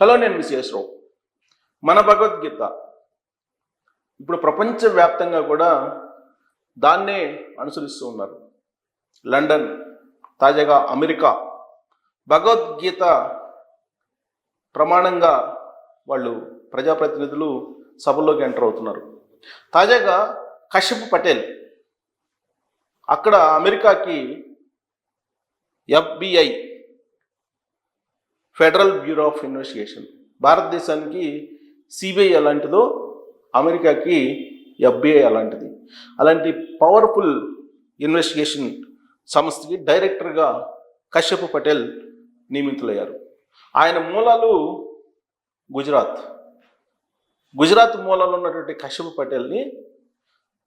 Hello నేను విశ్వేశ్వరరావు మన భగవద్గీత. ఇప్పుడు ప్రపంచవ్యాప్తంగా కూడా దాన్నే అనుసరిస్తూ ఉన్నారు. లండన్ తాజాగా అమెరికా. భగవద్గీత ప్రమాణంగా వాళ్ళు ప్రజాప్రతినిధులు సభల్లోకి ఎంటర్ అవుతున్నారు. తాజాగా కశ్యప్ పటేల్ అక్కడ అమెరికాకి FBI federal bureau of investigation. భారతదేశానికి సిబిఐ అలాంటిదో అమెరికాకి ఎఫ్బిఐ అలాంటిది అలాంటి పవర్ఫుల్ ఇన్వెస్టిగేషన్ సంస్థకి డైరెక్టర్గా కశ్యప్ పటేల్ నియమితులయ్యారు. ఆయన మూలాలు గుజరాత్. గుజరాత్ మూలాలు ఉన్నటువంటి కశ్యప్ పటేల్ని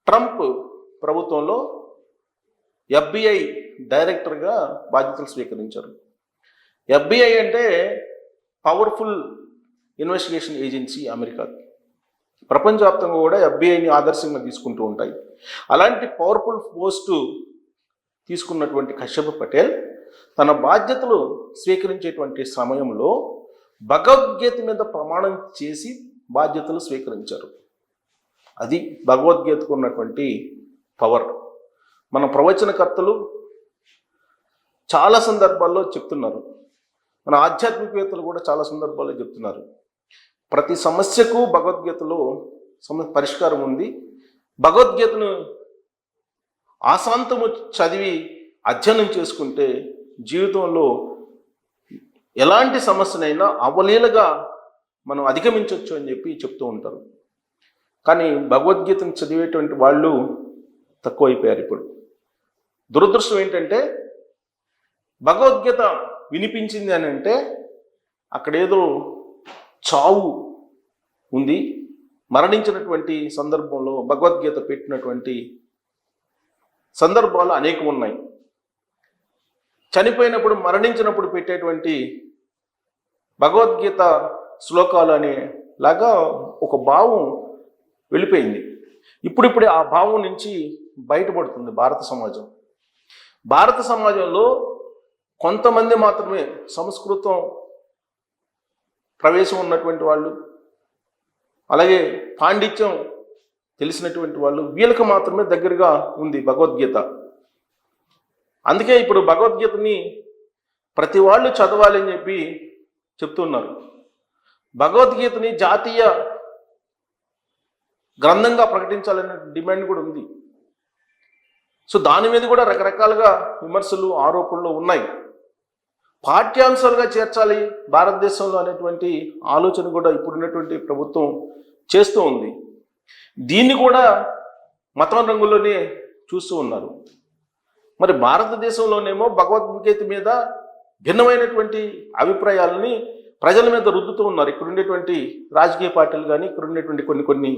ట్రంప్ ప్రభుత్వంలో ఎఫ్బిఐ డైరెక్టర్గా బాధ్యతలు స్వీకరించారు. ఎఫ్బిఐ అంటే పవర్ఫుల్ ఇన్వెస్టిగేషన్ ఏజెన్సీ అమెరికా. ప్రపంచవ్యాప్తంగా కూడా ఎఫ్బిఐని ఆదర్శంగా తీసుకుంటూ ఉంటాయి. అలాంటి పవర్ఫుల్ పోస్టు తీసుకున్నటువంటి కశ్యప్ పటేల్ తన బాధ్యతలు స్వీకరించేటువంటి సమయంలో భగవద్గీత మీద ప్రమాణం చేసి బాధ్యతలు స్వీకరించారు. అది భగవద్గీతకు ఉన్నటువంటి పవర్ మన ప్రవచనకర్తలు చాలా సందర్భాల్లో చెప్తున్నారు. మన ఆధ్యాత్మికవేత్తలు కూడా చాలా సందర్భాల్లో చెప్తున్నారు. ప్రతి సమస్యకు భగవద్గీతలో సమ పరిష్కారం ఉంది. భగవద్గీతను ఆశాంతము చదివి అధ్యయనం చేసుకుంటే జీవితంలో ఎలాంటి సమస్యనైనా అవలీలగా మనం అధిగమించవచ్చు అని చెప్పి చెప్తూ ఉంటారు. కానీ భగవద్గీతను చదివేటువంటి వాళ్ళు తక్కువైపోయారు ఇప్పుడు. దురదృష్టం ఏంటంటే భగవద్గీత వినిపించింది అని అంటే అక్కడేదో చావు ఉంది. మరణించినటువంటి సందర్భంలో భగవద్గీత పెట్టినటువంటి సందర్భాలు అనేకం ఉన్నాయి. చనిపోయినప్పుడు మరణించినప్పుడు పెట్టేటువంటి భగవద్గీత శ్లోకాలు అనే లాగా ఒక భావం వెళ్ళిపోయింది. ఇప్పుడిప్పుడే ఆ భావం నుంచి బయటపడుతుంది భారత సమాజం. భారత సమాజంలో కొంతమంది మాత్రమే సంస్కృతం ప్రవేశం ఉన్నటువంటి వాళ్ళు అలాగే పాండిత్యం తెలిసినటువంటి వాళ్ళు వీళ్ళకి మాత్రమే దగ్గరగా ఉంది భగవద్గీత. అందుకే ఇప్పుడు భగవద్గీతని ప్రతి వాళ్ళు చదవాలి అని చెప్పి చెప్తున్నారు. భగవద్గీతని జాతీయ గ్రంథంగా ప్రకటించాలనే డిమాండ్ కూడా ఉంది. సో దాని మీద కూడా రకరకాలుగా విమర్శలు ఆరోపణలు ఉన్నాయి. పాఠ్యాంశాలుగా చేర్చాలి భారతదేశంలో అనేటువంటి ఆలోచన కూడా ఇప్పుడున్నటువంటి ప్రభుత్వం చేస్తూ ఉంది. దీన్ని కూడా మతం రంగుల్లోనే చూస్తూ ఉన్నారు. మరి భారతదేశంలోనేమో భగవద్గీత మీద భిన్నమైనటువంటి అభిప్రాయాలని ప్రజల మీద రుద్దుతూ ఉన్నారు. ఇక్కడ ఉండేటువంటి రాజకీయ పార్టీలు కానీ ఇక్కడ ఉండేటువంటి కొన్ని కొన్ని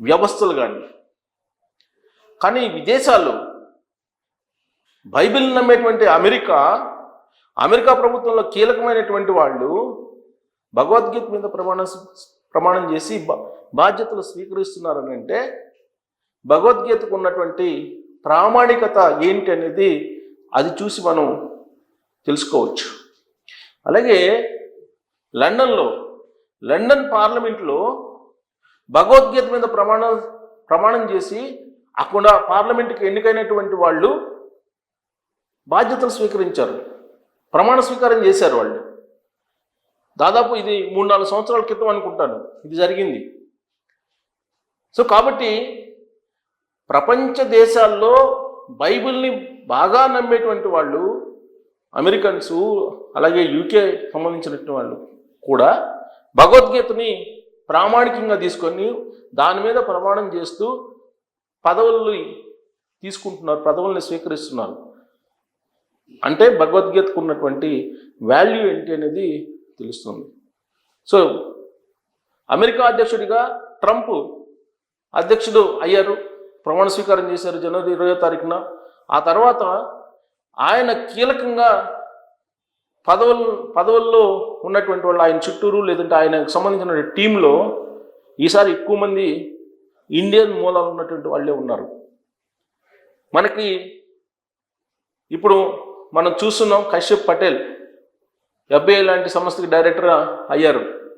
వ్యవస్థలు కానీ కానీ విదేశాల్లో బైబిల్ నమ్మేటువంటి అమెరికా అమెరికా ప్రభుత్వంలో కీలకమైనటువంటి వాళ్ళు భగవద్గీత మీద ప్రమాణం ప్రమాణం చేసి బా- బాధ్యతలు స్వీకరిస్తున్నారని అంటే భగవద్గీతకు ఉన్నటువంటి ప్రామాణికత ఏంటి అనేది అది చూసి మనం తెలుసుకోవచ్చు. అలాగే లండన్లో లండన్ పార్లమెంట్లో భగవద్గీత మీద ప్రమాణం ప్రమాణం చేసి అక్కడ పార్లమెంట్కి ఎన్నికైనటువంటి వాళ్ళు బాధ్యతలు స్వీకరించారు. ప్రమాణ స్వీకారం చేశారు వాళ్ళు. దాదాపు ఇది మూడు నాలుగు సంవత్సరాల క్రితం అనుకుంటాను. ఇది జరిగింది. సో కాబట్టి ప్రపంచ దేశాల్లో బైబిల్ని బాగా నమ్మేటువంటి వాళ్ళు అమెరికన్స్ అలాగే యూకే సంబంధించినటువంటి వాళ్ళు కూడా భగవద్గీతని ప్రామాణికంగా తీసుకొని దాని మీద ప్రమాణం చేస్తూ పదవులు తీసుకుంటున్నారు పదవుల్ని స్వీకరిస్తున్నారు. అంటే భగవద్గీతకు ఉన్నటువంటి వాల్యూ ఏంటి అనేది తెలుస్తుంది. సో అమెరికా అధ్యక్షుడిగా ట్రంప్ అధ్యక్షుడు అయ్యారు ప్రమాణ స్వీకారం చేశారు జనవరి ఇరవై తారీఖున. ఆ తర్వాత ఆయన కీలకంగా పదవులు పదవుల్లో ఉన్నటువంటి వాళ్ళు ఆయన చుట్టూరు లేదంటే ఆయనకు సంబంధించిన టీంలో ఈసారి ఎక్కువ మంది ఇండియన్ మూలాలు ఉన్నటువంటి వాళ్ళే ఉన్నారు. మనకి ఇప్పుడు మనం చూస్తున్నాం కశ్యప్ పటేల్ ఎఫ్ఐఐ లాంటి సంస్థకి డైరెక్టర్ అయ్యారు.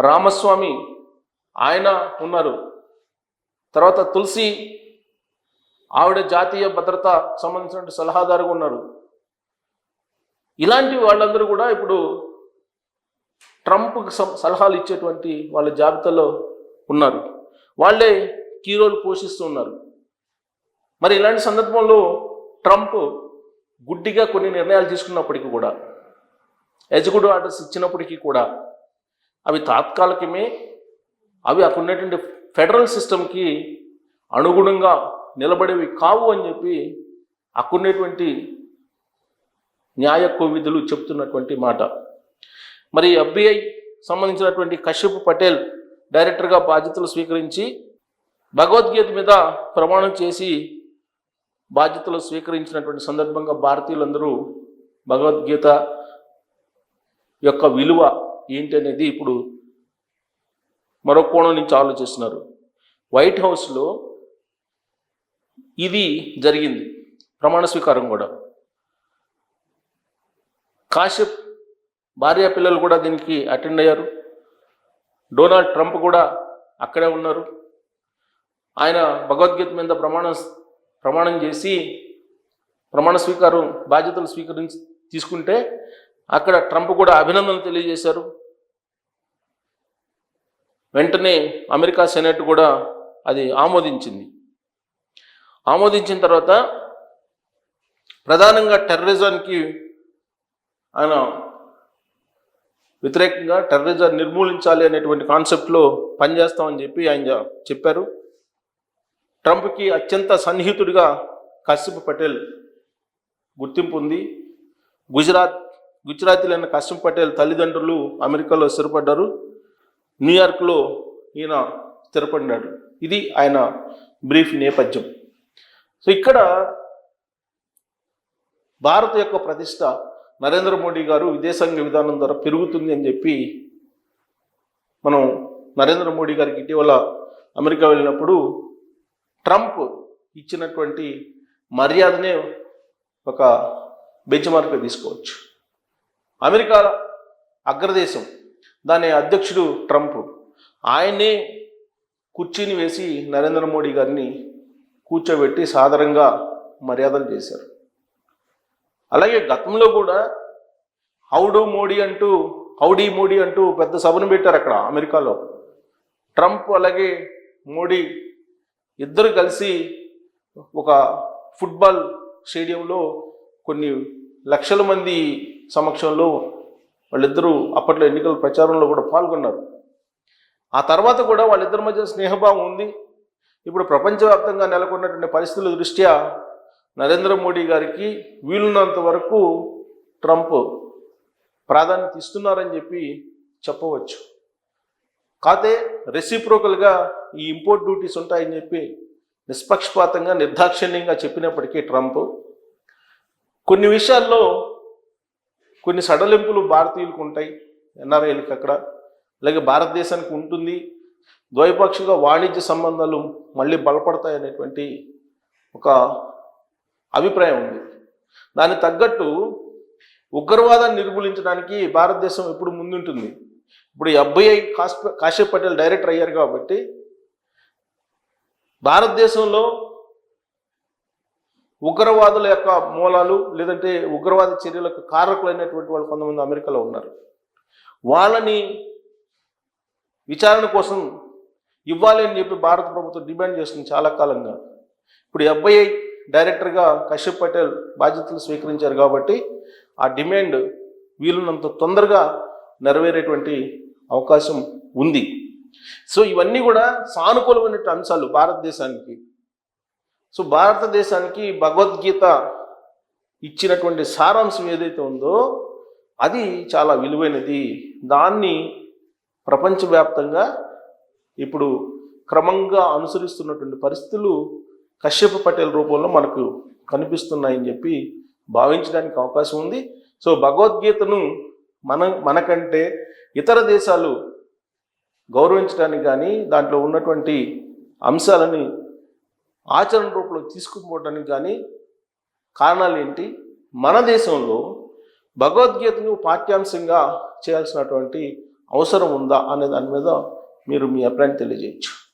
రామస్వామి ఆయన ఉన్నారు. తర్వాత తులసి ఆవిడ జాతీయ భద్రత సంబంధించిన సలహాదారుగా ఉన్నారు. ఇలాంటి వాళ్ళందరూ కూడా ఇప్పుడు ట్రంప్కి సలహాలు ఇచ్చేటువంటి వాళ్ళ జాబితాలో ఉన్నారు. వాళ్ళే కీ రోల్ పోషిస్తూ ఉన్నారు. మరి ఇలాంటి సందర్భంలో ట్రంప్ గుడ్డిగా కొన్ని నిర్ణయాలు తీసుకున్నప్పటికీ కూడా యజగుడు ఆర్డర్స్ ఇచ్చినప్పటికీ కూడా అవి తాత్కాలికమే అవి అక్కడ ఫెడరల్ సిస్టమ్కి అనుగుణంగా నిలబడేవి కావు అని చెప్పి అక్కడున్నటువంటి న్యాయ కోవిధులు చెప్తున్నటువంటి మాట. మరి ఎఫ్బిఐ సంబంధించినటువంటి కశ్యప్ పటేల్ డైరెక్టర్గా బాధ్యతలు స్వీకరించి భగవద్గీత మీద ప్రమాణం చేసి బాధ్యతలు స్వీకరించినటువంటి సందర్భంగా భారతీయులందరూ భగవద్గీత యొక్క విలువ ఏంటి అనేది ఇప్పుడు మరో కోణం నుంచి ఆలోచిస్తున్నారు. వైట్ హౌస్లో ఇది జరిగింది ప్రమాణ స్వీకారం కూడా. కాశ్యప్ భార్య పిల్లలు కూడా దీనికి అటెండ్ అయ్యారు. డొనాల్డ్ ట్రంప్ కూడా అక్కడే ఉన్నారు. ఆయన భగవద్గీత మీద ప్రమాణం ప్రమాణం చేసి ప్రమాణ స్వీకారం బాధ్యతలు స్వీకరించి తీసుకుంటే అక్కడ ట్రంప్ కూడా అభినందనలు తెలియజేశారు. వెంటనే అమెరికా సెనెట్ కూడా అది ఆమోదించింది. ఆమోదించిన తర్వాత ప్రధానంగా టెర్రరిజానికి ఆయన వ్యతిరేకంగా టెర్రరిజం నిర్మూలించాలి అనేటువంటి కాన్సెప్ట్లో పనిచేస్తామని చెప్పి ఆయన చెప్పారు. ట్రంప్కి అత్యంత సన్నిహితుడిగా కశ్యప్ పటేల్ గుర్తింపు ఉంది. గుజరాత్ గుజరాతీలైన కశ్యప్ పటేల్ తల్లిదండ్రులు అమెరికాలో స్థిరపడ్డారు. న్యూయార్క్లో ఈయన స్థిరపడినాడు ఇది ఆయన బ్రీఫ్ నేపథ్యం. సో ఇక్కడ భారత్ యొక్క ప్రతిష్ట నరేంద్ర మోడీ గారు విదేశాంగ విధానం ద్వారా పెరుగుతుంది అని చెప్పి మనం నరేంద్ర మోడీ గారికి ఇటీవల అమెరికా వెళ్ళినప్పుడు ట్రంప్ ఇచ్చినటువంటి మర్యాదనే ఒక బెంచ్ మార్క్గా తీసుకోవచ్చు. అమెరికా అగ్రదేశం దాని అధ్యక్షుడు ట్రంప్ ఆయనే కుర్చీని వేసి నరేంద్ర మోడీ గారిని కూర్చోబెట్టి సాధారణంగా మర్యాదలు చేశారు. అలాగే గతంలో కూడా హౌడు మోడీ అంటూ హౌడీ మోడీ అంటూ పెద్ద సభను పెట్టారు అక్కడ అమెరికాలో. ట్రంప్ అలాగే మోడీ ఇద్దరు కలిసి ఒక ఫుట్బాల్ స్టేడియంలో కొన్ని లక్షల మంది సమక్షంలో వాళ్ళిద్దరూ అప్పట్లో ఎన్నికల ప్రచారంలో కూడా పాల్గొన్నారు. ఆ తర్వాత కూడా వాళ్ళిద్దరి మధ్య స్నేహభావం ఉంది. ఇప్పుడు ప్రపంచవ్యాప్తంగా నెలకొన్నటువంటి పరిస్థితుల దృష్ట్యా నరేంద్ర మోడీ గారికి వీలున్నంత వరకు ట్రంప్ ప్రాధాన్యత ఇస్తున్నారని చెప్పి చెప్పవచ్చు. కాతే రెసిప్రోకల్గా ఈ ఇంపోర్ట్ డ్యూటీస్ ఉంటాయని చెప్పి నిష్పక్షపాతంగా నిర్దాక్షిణ్యంగా చెప్పినప్పటికీ ట్రంప్ కొన్ని విషయాల్లో కొన్ని సడలింపులు భారతీయులకు ఉంటాయి ఎన్ఆర్ఐలకి అక్కడ. అలాగే భారతదేశానికి ఉంటుంది. ద్వైపాక్షిక వాణిజ్య సంబంధాలు మళ్ళీ బలపడతాయి అనేటువంటి ఒక అభిప్రాయం ఉంది. దానికి తగ్గట్టు ఉగ్రవాదాన్ని నిర్మూలించడానికి భారతదేశం ఎప్పుడు ముందుంటుంది? ఇప్పుడు అబ్బాయి కాశ్ప్ కాశ్యప్ పటేల్ డైరెక్టర్ అయ్యారు కాబట్టి భారతదేశంలో ఉగ్రవాదుల యొక్క మూలాలు లేదంటే ఉగ్రవాద చర్యలకు కారకులైనటువంటి వాళ్ళు కొంతమంది అమెరికాలో ఉన్నారు. వాళ్ళని విచారణ కోసం ఇవ్వాలి అని చెప్పి భారత ప్రభుత్వం డిమాండ్ చేస్తుంది చాలా కాలంగా. ఇప్పుడు ఎఫ్ఐఐ డైరెక్టర్గా కశ్యప్ పటేల్ బాధ్యతలు స్వీకరించారు కాబట్టి ఆ డిమాండ్ వీలున్నంత తొందరగా నెరవేరేటువంటి అవకాశం ఉంది. సో ఇవన్నీ కూడా సానుకూలమైన అంశాలు భారతదేశానికి. సో భారతదేశానికి భగవద్గీత ఇచ్చినటువంటి సారాంశం ఏదైతే ఉందో అది చాలా విలువైనది. దాన్ని ప్రపంచవ్యాప్తంగా ఇప్పుడు క్రమంగా అనుసరిస్తున్నటువంటి పరిస్థితులు కశ్యప పటేల్ రూపంలో మనకు కనిపిస్తున్నాయని చెప్పి భావించడానికి అవకాశం ఉంది. సో భగవద్గీతను మన మనకంటే ఇతర దేశాలు గౌరవించడానికి కానీ దాంట్లో ఉన్నటువంటి అంశాలని ఆచరణ రూపంలో తీసుకుపోవడానికి కానీ కారణాలు ఏంటి? మన దేశంలో భగవద్గీతను పాఠ్యాంశంగా చేయాల్సినటువంటి అవసరం ఉందా అనే దాని మీద మీరు మీ అభిప్రాయం తెలియజేయచ్చు.